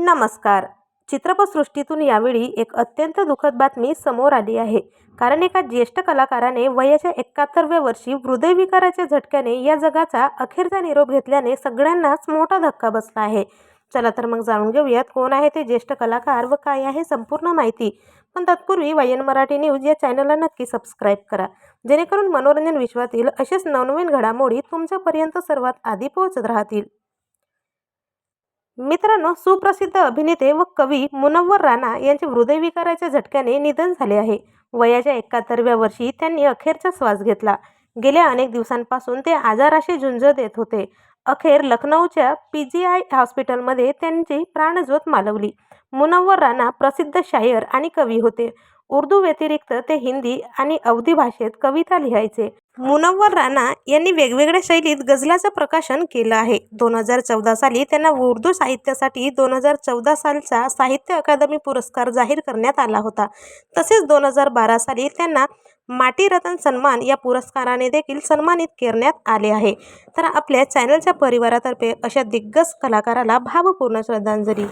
नमस्कार. चित्रपटसृष्टीतून यावेळी एक अत्यंत दुःखद बातमी समोर आली आहे. कारण एका ज्येष्ठ कलाकाराने वयाच्या एकाहत्तरव्या वर्षी हृदयविकाराच्या झटक्याने या जगाचा अखेरचा निरोप घेतल्याने सगळ्यांनाच मोठा धक्का बसला आहे. चला तर मग जाणून घेऊयात कोण आहे ते ज्येष्ठ कलाकार व काय आहे संपूर्ण माहिती. पण तत्पूर्वी वायन मराठी न्यूज या चॅनलला नक्की सबस्क्राईब करा. जेणेकरून मनोरंजन विश्वातील असेच नवनवीन घडामोडी तुमच्यापर्यंत सर्वात आधी पोहोचत राहतील. मित्रांनो सुप्रसिद्ध अभिनेते व कवी मुनव्वर राणा यांचे हृदयविकाराच्या झटक्याने निधन झाले आहे. वयाच्या एकाहत्तरव्या वर्षी त्यांनी अखेरचा श्वास घेतला. गेल्या अनेक दिवसांपासून ते आजाराशी झुंज देत होते. अखेर लखनौच्या पी जी आय हॉस्पिटलमध्ये त्यांची प्राणज्योत मालवली. मुनव्वर राणा प्रसिद्ध शायर आणि कवी होते. उर्दू व्यतिरिक्त ते हिंदी आणि अवधी भाषेत कविता लिहायचे. मुनव्वर राणा यांनी वेगवेगळ्या शैलीत गझलाचं प्रकाशन केलं आहे. दोन हजार चौदा साली त्यांना उर्दू साहित्यासाठी दोन हजार चौदा सालचा साहित्य अकादमी पुरस्कार जाहीर करण्यात आला होता. तसेच दोन हजार बारा साली त्यांना माटी रतन सन्मान या पुरस्काराने देखील सन्मानित करण्यात आले आहे. तर आपल्या चॅनलच्या परिवारातर्फे अशा दिग्गज कलाकाराला भावपूर्ण श्रद्धांजली.